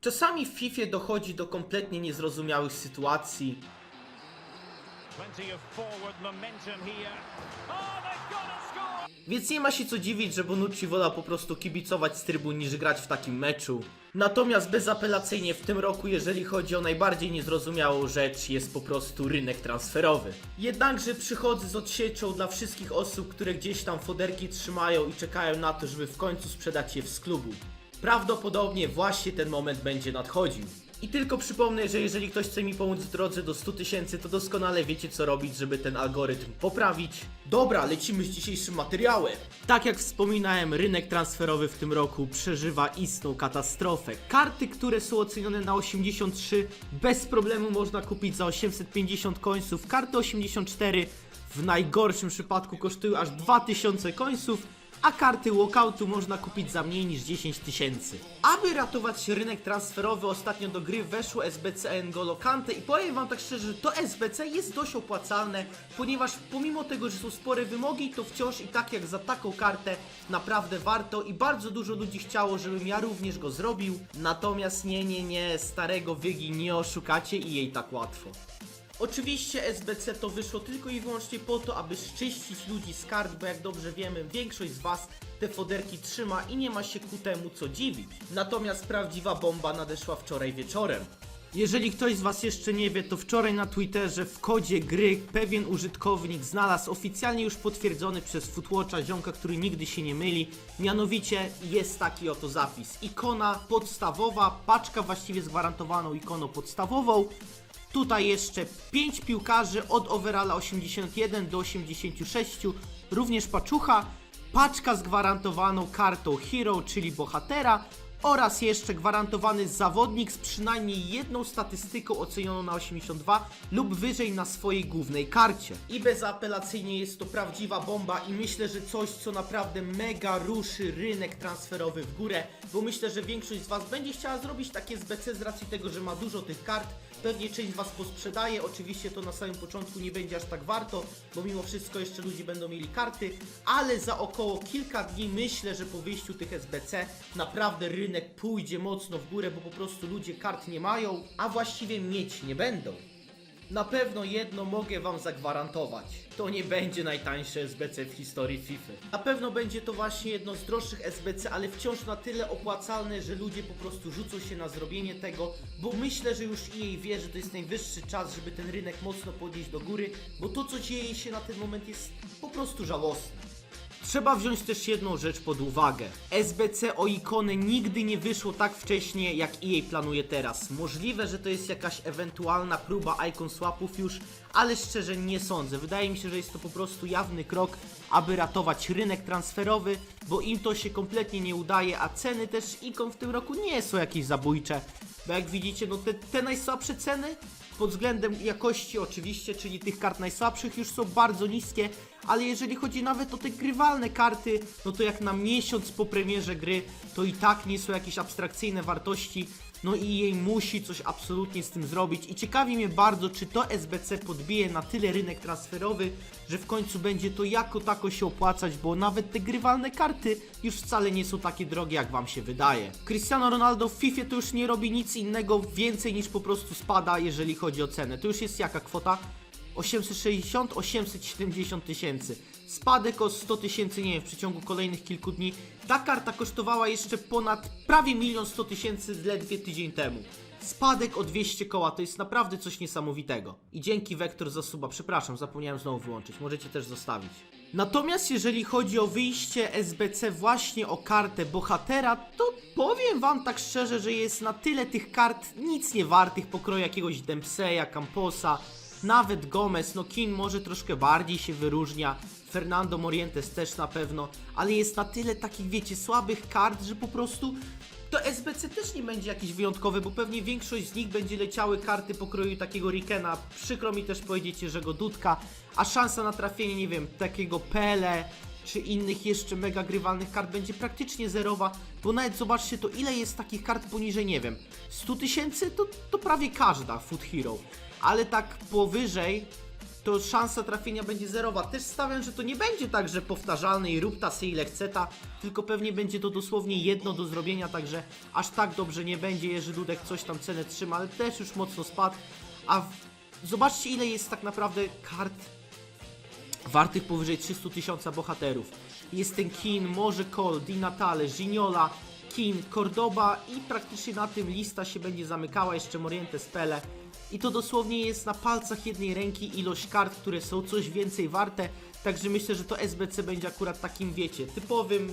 Czasami w FIFA dochodzi do kompletnie niezrozumiałych sytuacji. Oh! Więc nie ma się co dziwić, że Bonucci wola po prostu kibicować z trybun niż grać w takim meczu. Natomiast bezapelacyjnie w tym roku, jeżeli chodzi o najbardziej niezrozumiałą rzecz, jest po prostu rynek transferowy. Jednakże przychodzę z odsieczą dla wszystkich osób, które gdzieś tam foderki trzymają i czekają na to, żeby w końcu sprzedać je z klubu. Prawdopodobnie właśnie ten moment będzie nadchodził. I tylko przypomnę, że jeżeli ktoś chce mi pomóc w drodze do 100 tysięcy, to doskonale wiecie co robić, żeby ten algorytm poprawić. Dobra, lecimy z dzisiejszym materiałem. Tak jak wspominałem, rynek transferowy w tym roku przeżywa istną katastrofę. Karty, które są ocenione na 83, bez problemu można kupić za 850 końców. Karty 84 w najgorszym przypadku kosztują aż 2000 końców a karty walkoutu można kupić za mniej niż 10 tysięcy. Aby ratować rynek transferowy, ostatnio do gry weszło SBC N'Golo Kante i powiem wam tak szczerze, że to SBC jest dość opłacalne, ponieważ pomimo tego, że są spore wymogi, to wciąż i tak jak za taką kartę naprawdę warto i bardzo dużo ludzi chciało, żebym ja również go zrobił. Natomiast nie, nie, nie, starego Wygi nie oszukacie i jej tak łatwo. Oczywiście SBC to wyszło tylko i wyłącznie po to, aby szczyścić ludzi z kart, bo jak dobrze wiemy, większość z Was te foderki trzyma i nie ma się ku temu co dziwić. Natomiast prawdziwa bomba nadeszła wczoraj wieczorem. Jeżeli ktoś z Was jeszcze nie wie, to wczoraj na Twitterze w kodzie gry pewien użytkownik znalazł oficjalnie już potwierdzony przez Footwatcha ziomka, który nigdy się nie myli. Mianowicie jest taki oto zapis. Ikona podstawowa, paczka właściwie z gwarantowaną ikoną podstawową. Tutaj jeszcze 5 piłkarzy od overalla 81 do 86, również paczucha, paczka z gwarantowaną kartą Hero, czyli bohatera oraz jeszcze gwarantowany zawodnik z przynajmniej jedną statystyką ocenioną na 82 lub wyżej na swojej głównej karcie. I bezapelacyjnie jest to prawdziwa bomba i myślę, że coś, co naprawdę mega ruszy rynek transferowy w górę, bo myślę, że większość z Was będzie chciała zrobić takie z BC z racji tego, że ma dużo tych kart. Pewnie część z Was posprzedaje, oczywiście to na samym początku nie będzie aż tak warto, bo mimo wszystko jeszcze ludzie będą mieli karty, ale za około kilka dni myślę, że po wyjściu tych SBC naprawdę rynek pójdzie mocno w górę, bo po prostu ludzie kart nie mają, a właściwie mieć nie będą. Na pewno jedno mogę Wam zagwarantować. To nie będzie najtańsze SBC w historii FIFA. Na pewno będzie to właśnie jedno z droższych SBC, ale wciąż na tyle opłacalne, że ludzie po prostu rzucą się na zrobienie tego, bo myślę, że już EA wie, że to jest najwyższy czas, żeby ten rynek mocno podnieść do góry, bo to co dzieje się na ten moment jest po prostu żałosne. Trzeba wziąć też jedną rzecz pod uwagę. SBC o ikony nigdy nie wyszło tak wcześnie, jak EA planuje teraz. Możliwe, że to jest jakaś ewentualna próba icon swapów już, ale szczerze nie sądzę. Wydaje mi się, że jest to po prostu jawny krok, aby ratować rynek transferowy, bo im to się kompletnie nie udaje, a ceny też ikon w tym roku nie są jakieś zabójcze. Bo jak widzicie, no te, te najsłabsze ceny pod względem jakości oczywiście, czyli tych kart najsłabszych już są bardzo niskie, ale jeżeli chodzi nawet o te grywalne karty, no to jak na miesiąc po premierze gry, to i tak nie są jakieś abstrakcyjne wartości, no i jej musi coś absolutnie z tym zrobić i ciekawi mnie bardzo, czy to SBC podbije na tyle rynek transferowy, że w końcu będzie to jako tako się opłacać, bo nawet te grywalne karty już wcale nie są takie drogie, jak wam się wydaje. Cristiano Ronaldo w FIFA to już nie robi nic innego więcej niż po prostu spada, jeżeli chodzi o cenę. To już jest jaka kwota? 860, 870 tysięcy. Spadek o 100 tysięcy, nie wiem, w przeciągu kolejnych kilku dni. Ta karta kosztowała jeszcze ponad prawie milion 100 tysięcy ledwie tydzień temu. Spadek o 200 koła to jest naprawdę coś niesamowitego. I dzięki Vektor za suba, przepraszam, zapomniałem znowu wyłączyć, możecie też zostawić. Natomiast jeżeli chodzi o wyjście SBC właśnie o kartę bohatera, to powiem wam tak szczerze, że jest na tyle tych kart nic nie wartych pokroju jakiegoś Dempseya, Camposa, nawet Gomez, no Kin może troszkę bardziej się wyróżnia, Fernando Morientes też na pewno, ale jest na tyle takich, wiecie, słabych kart, że po prostu to SBC też nie będzie jakiś wyjątkowy, bo pewnie większość z nich będzie leciały karty pokroju takiego Rikena. Przykro mi też powiedzieć Jerzego Dudka, a szansa na trafienie, nie wiem, takiego Pele czy innych jeszcze mega grywalnych kart będzie praktycznie zerowa, bo nawet zobaczcie to ile jest takich kart poniżej, nie wiem, 100 tysięcy to, to prawie każda Food Hero, ale tak powyżej to szansa trafienia będzie zerowa. Też stawiam, że to nie będzie tak, że powtarzalne i rób ta se ile tylko pewnie będzie to dosłownie jedno do zrobienia, także aż tak dobrze nie będzie, Jerzy Dudek coś tam cenę trzyma, ale też już mocno spadł. A w... zobaczcie ile jest tak naprawdę kart wartych powyżej 300 tysiąca bohaterów. Jest ten Kin, Może Cole, Di Natale, Gignola, Kin, Cordoba i praktycznie na tym lista się będzie zamykała, jeszcze Morientes Pele. I to dosłownie jest na palcach jednej ręki ilość kart, które są coś więcej warte, także myślę, że to SBC będzie akurat takim, wiecie, typowym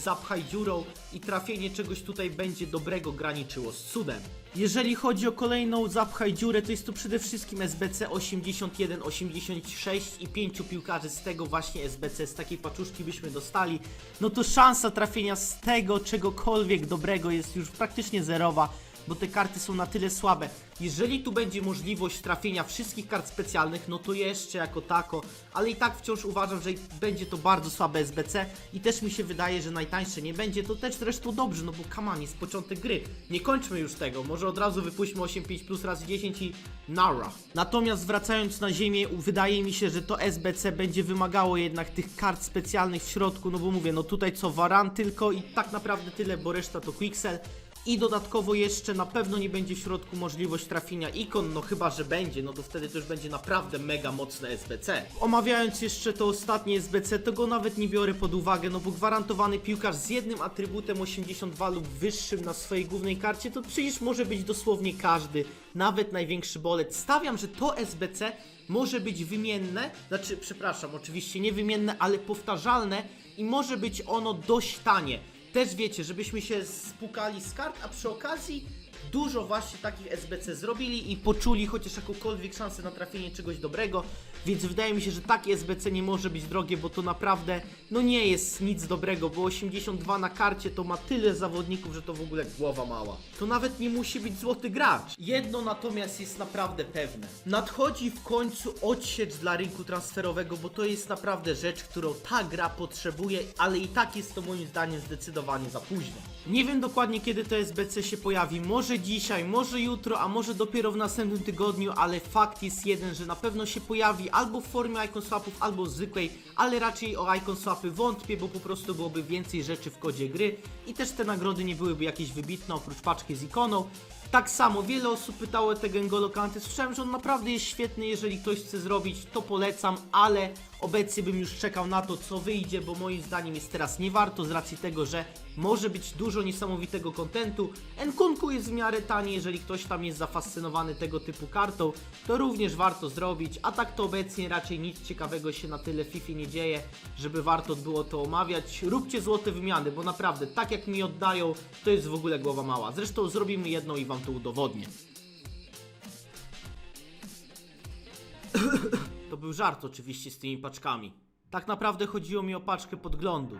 zapchaj dziurą i trafienie czegoś tutaj będzie dobrego graniczyło z cudem. Jeżeli chodzi o kolejną zapchaj dziurę, to jest to przede wszystkim SBC 81, 86 i pięciu piłkarzy z tego właśnie SBC, z takiej paczuszki byśmy dostali, no to szansa trafienia z tego czegokolwiek dobrego jest już praktycznie zerowa bo te karty są na tyle słabe. Jeżeli tu będzie możliwość trafienia wszystkich kart specjalnych, no to jeszcze jako tako, ale i tak wciąż uważam, że będzie to bardzo słabe SBC i też mi się wydaje, że najtańsze nie będzie, to też zresztą dobrze, no bo kaman jest początek gry. Nie kończmy już tego, może od razu wypuśćmy 8.5 plus razy 10 i nara. Natomiast wracając na ziemię, wydaje mi się, że to SBC będzie wymagało jednak tych kart specjalnych w środku, no bo mówię, no tutaj co Varan tylko i tak naprawdę tyle, bo reszta to Quixel. I dodatkowo jeszcze na pewno nie będzie w środku możliwość trafienia ikon, no chyba, że będzie, no to wtedy to już będzie naprawdę mega mocne SBC. Omawiając jeszcze to ostatnie SBC, to go nawet nie biorę pod uwagę, no bo gwarantowany piłkarz z jednym atrybutem 82 lub wyższym na swojej głównej karcie, to przecież może być dosłownie każdy, nawet największy bolec. Stawiam, że to SBC może być wymienne, znaczy, przepraszam, oczywiście nie wymienne, ale powtarzalne i może być ono dość tanie też wiecie, żebyśmy się spukali z kart, a przy okazji dużo właśnie takich SBC zrobili i poczuli chociaż jakąkolwiek szansę na trafienie czegoś dobrego, więc wydaje mi się, że takie SBC nie może być drogie, bo to naprawdę no nie jest nic dobrego, bo 82 na karcie to ma tyle zawodników, że to w ogóle głowa mała. To nawet nie musi być złoty gracz. Jedno natomiast jest naprawdę pewne. Nadchodzi w końcu odsiecz dla rynku transferowego, bo to jest naprawdę rzecz, którą ta gra potrzebuje, ale i tak jest to moim zdaniem zdecydowanie za późno. Nie wiem dokładnie kiedy to SBC się pojawi, może dzisiaj, może jutro, a może dopiero w następnym tygodniu, ale fakt jest jeden, że na pewno się pojawi albo w formie icon swapów, albo zwykłej, ale raczej o icon swapy wątpię, bo po prostu byłoby więcej rzeczy w kodzie gry i też te nagrody nie byłyby jakieś wybitne oprócz paczki z ikoną. Tak samo, wiele osób pytało o tego N'Golo Kante. Słyszałem, że on naprawdę jest świetny, jeżeli ktoś chce zrobić, to polecam, ale obecnie bym już czekał na to, co wyjdzie, bo moim zdaniem jest teraz nie warto z racji tego, że może być dużo niesamowitego kontentu. Nkunku jest w miarę tani, jeżeli ktoś tam jest zafascynowany tego typu kartą, to również warto zrobić, a tak to obecnie raczej nic ciekawego się na tyle FIFA nie dzieje, żeby warto było to omawiać. Róbcie złote wymiany, bo naprawdę, tak jak mi oddają, to jest w ogóle głowa mała. Zresztą zrobimy jedną i Wam to udowodnię. Był żart oczywiście z tymi paczkami. Tak naprawdę chodziło mi o paczkę podglądu.